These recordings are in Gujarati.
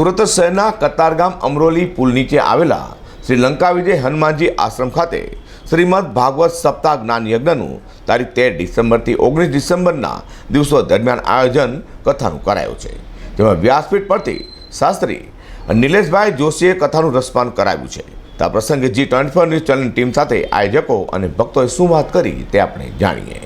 સુરત શહેરના કતારગામ અમરોલી પુલ નીચે આવેલા શ્રી લંકા વિજય હનુમાનજી આશ્રમ ખાતે શ્રીમદ ભાગવત સપ્તાહ જ્ઞાન યજ્ઞનું તારીખ તેર ડિસેમ્બરથી ઓગણીસ ડિસેમ્બરના દિવસો દરમિયાન આયોજન કથાનું કરાયું છે. જેમાં વ્યાસપીઠ પરથી શાસ્ત્રી નિલેશભાઈ જોશીએ કથાનું રસપાન કરાવ્યું છે. આ પ્રસંગે જી ટ્વેન્ટી ફોર ન્યૂઝ ચેનલની ટીમ સાથે આયોજકો અને ભક્તોએ શું વાત કરી તે આપણે જાણીએ.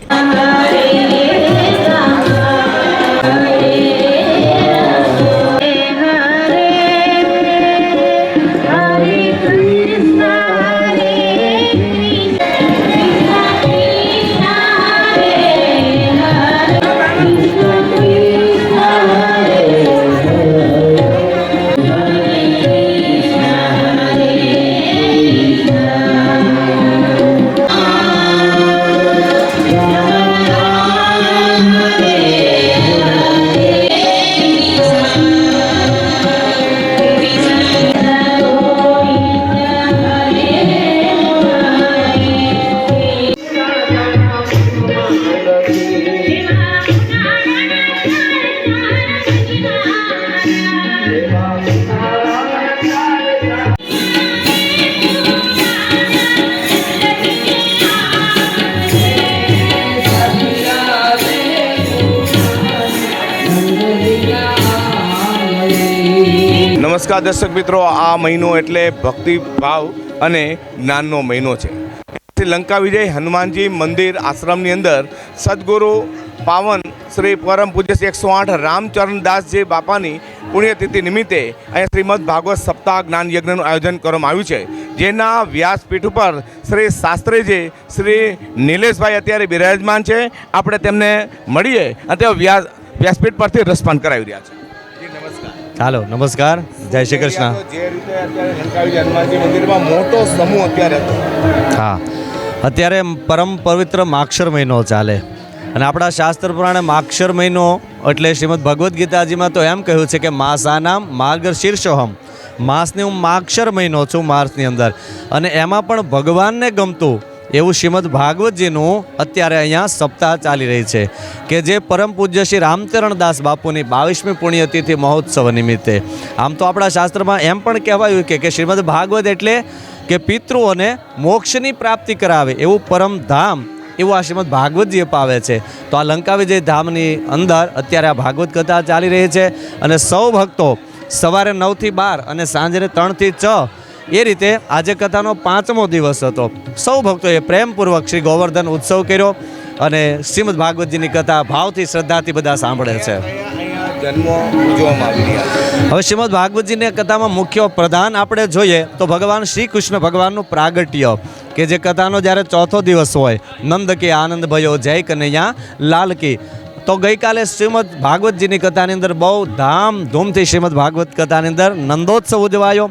નમસ્કાર દર્શક મિત્રો, આ મહિનો એટલે ભક્તિભાવ અને જ્ઞાનનો મહિનો છે. શ્રીલંકા વિજય હનુમાનજી મંદિર આશ્રમની અંદર સદગુરુ પાવન શ્રી પરમ પૂજ્ય શ્રી એકસો આઠ રામચરણદાસજી બાપાની પુણ્યતિથિ નિમિત્તે અહીંયા શ્રીમદ ભાગવત સપ્તાહ જ્ઞાન યજ્ઞનું આયોજન કરવામાં આવ્યું છે. જેના વ્યાસપીઠ ઉપર શ્રી શાસ્ત્રીજી, શ્રી નિલેશભાઈ અત્યારે બિરાજમાન છે. આપણે તેમને મળીએ અને તેઓ વ્યાસ વ્યાસપીઠ પરથી રસપાન કરાવી રહ્યા છે. નમસ્કાર હાલો નમસ્કાર. જય શ્રી કૃષ્ણ. જે રીતે અત્યારે લંકા હનુમાનજી મંદિરમાં મોટો સમૂહ અત્યારે હતો. હા. અત્યારે પરમ પવિત્ર માક્ષર મહિનો ચાલે. અને આપણા શાસ્ત્ર પ્રમાણે માક્ષર મહિનો એટલે શ્રીમદ ભગવદ્ ગીતાજીમાં તો એમ કહ્યું છે કે માસાના માર્ગ શીર્ષોહમ. માસની હું માક્ષર મહિનો છું માર્ચની અંદર. અને એમાં પણ ભગવાનને ગમતું એવું શ્રીમદ ભાગવતજીનું અત્યારે અહીંયા સપ્તાહ ચાલી રહી છે કે જે પરમ પૂજ્ય શ્રી રામચરણદાસ બાપુની બાવીસમી પુણ્યતિથિ મહોત્સવ નિમિત્તે. આમ તો આપણા શાસ્ત્રમાં એમ પણ કહેવાયું કે કે શ્રીમદ ભાગવત એટલે કે પિતૃઓને મોક્ષની પ્રાપ્તિ કરાવે એવું પરમ ધામ એવું આ શ્રીમદ ભાગવતજી અપાવે છે. તો આ લંકા વિજય ધામની અંદર અત્યારે આ ભાગવત કથા ચાલી રહી છે અને સૌ ભક્તો સવારે નવથી બાર અને સાંજે ત્રણથી છ એ રીતે આજે કથાનો પાંચમો દિવસ હતો. સૌ ભક્તોએ પ્રેમપૂર્વક શ્રી ગોવર્ધન ઉત્સવ કર્યો અને શ્રીમદ ભાગવતજીની કથા ભાવથી શ્રદ્ધાથી બધા સાંભળે છે. હવે શ્રીમદ ભાગવતજીની કથામાં મુખ્ય પ્રધાન આપણે જોઈએ તો ભગવાન શ્રી કૃષ્ણ ભગવાનનું પ્રાગટ્ય કે જે કથાનો જ્યારે ચોથો દિવસ હોય, નંદ કે આનંદ ભયો, જય કનૈયા, લાલ કી. તો ગઈકાલે શ્રીમદ ભાગવતજીની કથાની અંદર બહુ ધામધૂમથી શ્રીમદ ભાગવત કથાની અંદર નંદોત્સવ ઉજવાયો.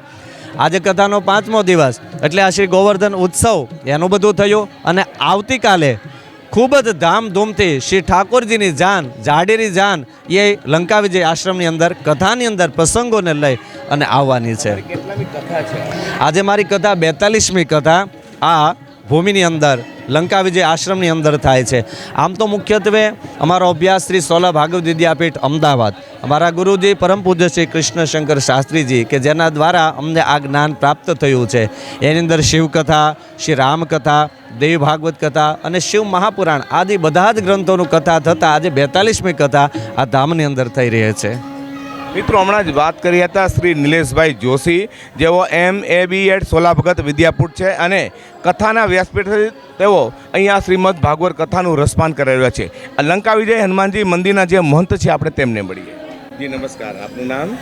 આજે કથાનો પાંચમો દિવસ. એટલે આ શ્રી ગોવર્ધન ઉત્સવ એનું બધું થયું અને આવતીકાલે ખૂબ જ ધામધૂમથી શ્રી ઠાકોરજીની જાન જાડેરી જાન એ લંકા વિજય આશ્રમની અંદર કથાની અંદર પ્રસંગોને લઈ અને આવવાની છે. આજે મારી કથા બેતાલીસમી કથા આ ભૂમિની અંદર લંકા વિજય આશ્રમની અંદર થાય છે. આમ તો મુખ્યત્વે અમારો અભ્યાસ શ્રી સોલા ભાગવત વિદ્યાપીઠ અમદાવાદ. અમારા ગુરુજી પરમ પૂજ્ય શ્રી કૃષ્ણશંકર શાસ્ત્રીજી કે જેના દ્વારા અમને આ જ્ઞાન પ્રાપ્ત થયું છે. એની અંદર શિવકથા, શ્રી રામકથા, દેવી ભાગવત કથા અને શિવ મહાપુરાણ આદિ બધા જ ગ્રંથોનું કથા થતાં આજે બેતાલીસમી કથા આ ધામની અંદર થઈ રહી છે. મિત્રો હમણાં જ વાત કરી હતા શ્રી નિલેશભાઈ જોશી જેઓ એમ એ બી એડ સોલા ભગત વિદ્યાપીઠ છે અને કથાના વ્યાસપીઠથી તેઓ અહીંયા શ્રીમદ ભાગવત કથાનું રસપાન કરી રહ્યા છે. લંકા વિજય હનુમાનજી મંદિરના જે મહંત છે આપણે તેમને મળીએ. જી નમસ્કાર. આપનું નામ?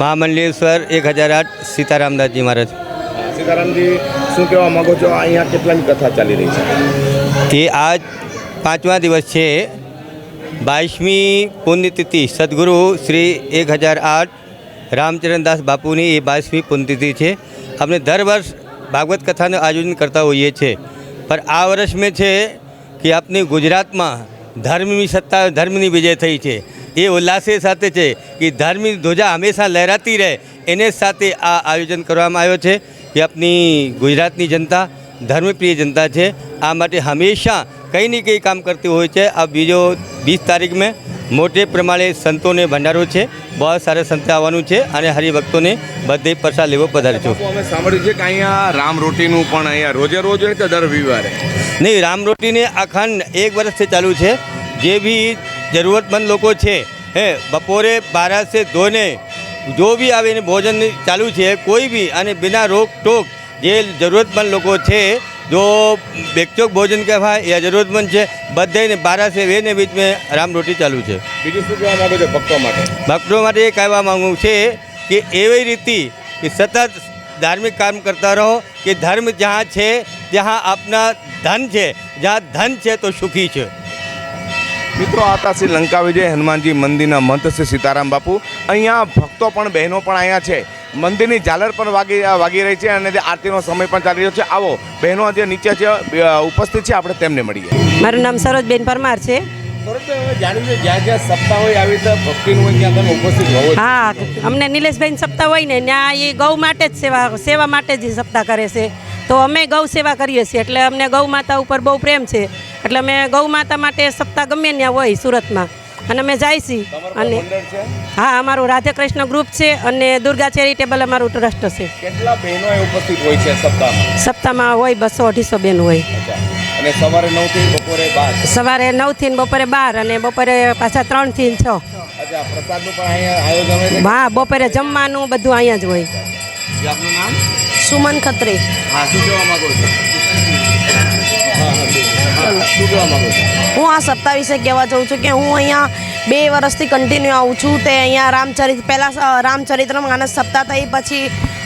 મહામંડલેશ્વર એક હજાર આઠ સીતારામદાસજી મહારાજ. સીતારામજી શું કહેવા માગો છો? અહીંયા કેટલાની કથા ચાલી રહી છે? તે આજ પાંચમા દિવસ છે બાવીસમી પુણ્યતિથિ સદગુરુ શ્રી એક હજાર આઠ રામચરણદાસ બાપુની એ બાવીસમી પુણ્યતિથિ છે. આપણે દર વર્ષ ભાગવત કથાનું આયોજન કરતા હોઈએ છીએ. પણ આ વર્ષ મેં છે કે આપની ગુજરાતમાં ધર્મની સત્તા, ધર્મની વિજય થઈ છે. એ ઉલ્લાસે સાથે છે કે ધર્મની ધ્વજા હંમેશા લહેરાતી રહે એને સાથે આ આયોજન કરવામાં આવ્યો છે કે આપની ગુજરાતની જનતા, ધર્મપ્રિય જનતા છે. આ માટે હંમેશા કંઈ ને કંઈ કામ કરતી હોય છે આ બીજો બીસ તારીખ મેં મોટે પ્રમાણે સંતોને ભંડારો છે બહુ સારા સંતે આવવાનું છે અને હરિભક્તોને બધે પ્રસાદ લેવો પધારજો. બાપુ, અમે સાંભળ્યું છે કે અહીંયા રામ રોટીનું પણ અહીંયા રોજે રોજ કે દર રવિવારે? નહીં રામ રોટીને અખંડ એક વર્ષથી ચાલુ છે જે બી જરૂરતમંદ લોકો છે હે બપોરે બારસે ધોને જો બી આવે એને ભોજન ચાલુ છે કોઈ બી અને બિના રોક ટોક જે જરૂરતમંદ લોકો છે જો બેકચોક ભોજન કહેવાય એ જરૂરતમંદ છે. બધાને બારા સે વેને બીચ મેં રામ રોટી ચાલુ છે. બીજું શું કહેવા માંગો છો ભક્તો માટે? ભક્તો માટે એ કહેવા માગું છે કે એવી રીતે કે સતત ધાર્મિક કામ કરતા રહો કે ધર્મ જ્યાં છે ત્યાં આપના ધન છે જ્યાં ધન છે તો સુખી છે. મિત્રો આતા શ્રી લંકા વિજય હનુમાનજી મંદિરના મંત શ્રી સીતારામ બાપુ. અહીંયા ભક્તો પણ બહેનો પણ અહીંયા છે. મંદિરની ઝાલર પણ વાગી વાગી રહી છે અને જે આરતીનો સમય પણ ચાલી રહ્યો છે. આવો બહેનો જે નીચે છે ઉપસ્થિત છે આપણે તેમને મળીએ. મારું નામ સરોજબેન પરમાર છે. જાણ્યું છે જ્યાં જ્યાં સપ્તાહ હોય આવી ભક્તિનું હોય ત્યાં તમે ઉપસ્થિત હોવો હા અમને નિલેશભાઈ સપ્તાહ હોય ને ત્યાં એ ગૌ માટે જ સેવા સેવા માટે જ સપ્તાહ કરે છે. તો અમે ગૌ સેવા કરીએ છીએ એટલે અમને ગૌ માતા ઉપર બહુ પ્રેમ છે. એટલે અમે ગૌ માતા માટે સપ્તાહ ગમે ત્યાં હોય સુરતમાં. અને અમે જાય છીએ અને હા અમારું રાધે કૃષ્ણ ગ્રુપ છે અને દુર્ગા ચેરિટેબલ અમારું ટ્રસ્ટ છે. કેટલા બહેનો ઉપસ્થિત હોય છે સપ્તાહમાં? સપ્તાહમાં હોય બસો અઢીસો બેન હોય. અને સવારે નવથી બપોરે બાર? સવારે નવથી બપોરે બાર અને બપોરે પાછા ત્રણથી છે? હા બપોરે જમવાનું બધું અહીંયા જ હોય. જે આપનું નામ? સુમન ખત્રી. હા શું કહેવા માંગો છો? હા, હા, હા, શું કહેવા માંગો છો? હું આ સપ્તાહ વિશે કહેવા જાઉં છું કે હું અહીંયા બે વર્ષથી કન્ટિન્યુ આવું છું. તે અહીંયા રામચરિત પહેલાં રામચરિત્ર માનસ સપ્તાહ થઈ પછી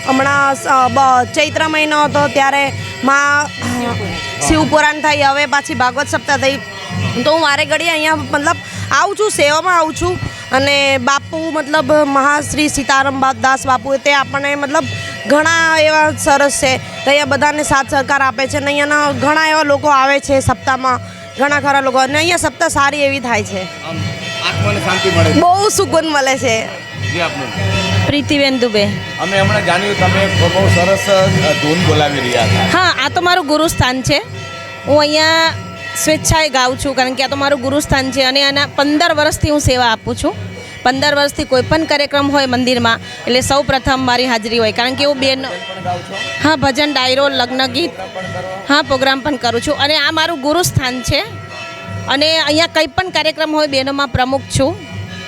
હમણાં ચૈત્ર મહિનો હતો ત્યારે માં શિવપુરાણ થઈ. હવે પાછી ભાગવત સપ્તાહ થઈ. તો હું વારે ઘડી અહીંયા મતલબ આવું છું સેવામાં આવું છું. અને બાપુ મતલબ મહાશ્રી સીતારામ દાસ બાપુ તે આપણને મતલબ ઘણા એવા સરસ છે. તો અહીંયા બધાને સાથ સહકાર આપે છે અને અહીંયાના ઘણા એવા લોકો આવે છે સપ્તાહમાં ઘણા ખરા લોકો. અને અહીંયા સપ્તાહ સારી એવી થાય છે. આમ આત્માને શાંતિ મળે છે. બહુ સુકૂન મળે છે. જે આપનું. પ્રીતિબેન દુબે. અમે હમણાં જાણ્યું તમે બહુ સરસ ધૂન બોલાવી રહ્યા હતા. હા આ તો મારું ગુરુસ્થાન છે. હું અહીંયા સ્વેચ્છાએ ગાઉં છું, કારણ કે આ તો મારું ગુરુસ્થાન છે અને આના પંદર વર્ષથી હું સેવા આપું છું. પંદર વર્ષથી કોઈ પણ કાર્યક્રમ હોય મંદિરમાં, એટલે સૌ પ્રથમ મારી હાજરી હોય, કારણ કે હું બેન હા, ભજન, ડાયરો, લગ્ન ગીત, હા, પ્રોગ્રામ પણ કરું છું. અને આ મારું ગુરુસ્થાન છે. અને અહીંયા કંઈ પણ કાર્યક્રમ હોય, બહેનોમાં પ્રમુખ છું.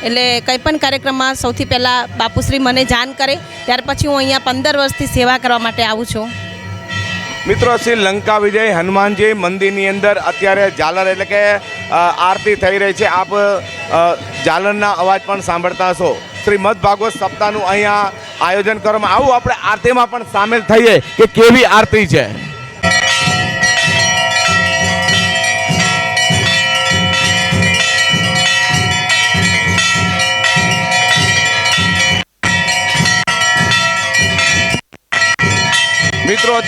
એટલે કંઈ પણ કાર્યક્રમમાં સૌથી પહેલાં બાપુશ્રી મને જાણ કરે, ત્યાર પછી હું અહીંયા પંદર વર્ષથી સેવા કરવા માટે આવું છું. મિત્રો, શ્રી લંકા વિજય હનુમાનજી મંદિરની અંદર અત્યારે ઝાલર એટલે કે આરતી થઈ રહી છે. આપ ઝાલરના અવાજ પણ સાંભળતા હશો. શ્રીમદ ભાગવત સપ્તાહનું અહીંયા આયોજન કરવામાં આવું. આપણે આરતીમાં પણ સામેલ થઈએ કે કેવી આરતી છે?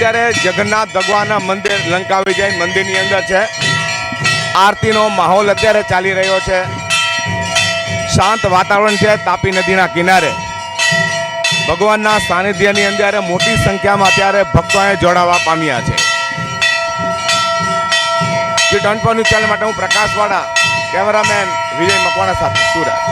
અત્યારે જગન્નાથ ભગવાનના મંદિર લંકા વિજય મંદિરની અંદર છે, આરતીનો માહોલ અત્યારે ચાલી રહ્યો છે. શાંત વાતાવરણ છે તાપી નદીના કિનારે. ભગવાનના સાનિધ્યની અંદર મોટી સંખ્યામાં અત્યારે ભક્તો જોડાવા પામ્યા છે. જે ડોન પર ન્યૂઝ ચેનલ માટે હું પ્રકાશવાડા કેમેરામેન વિજય મકવાણા સાથે સુરત.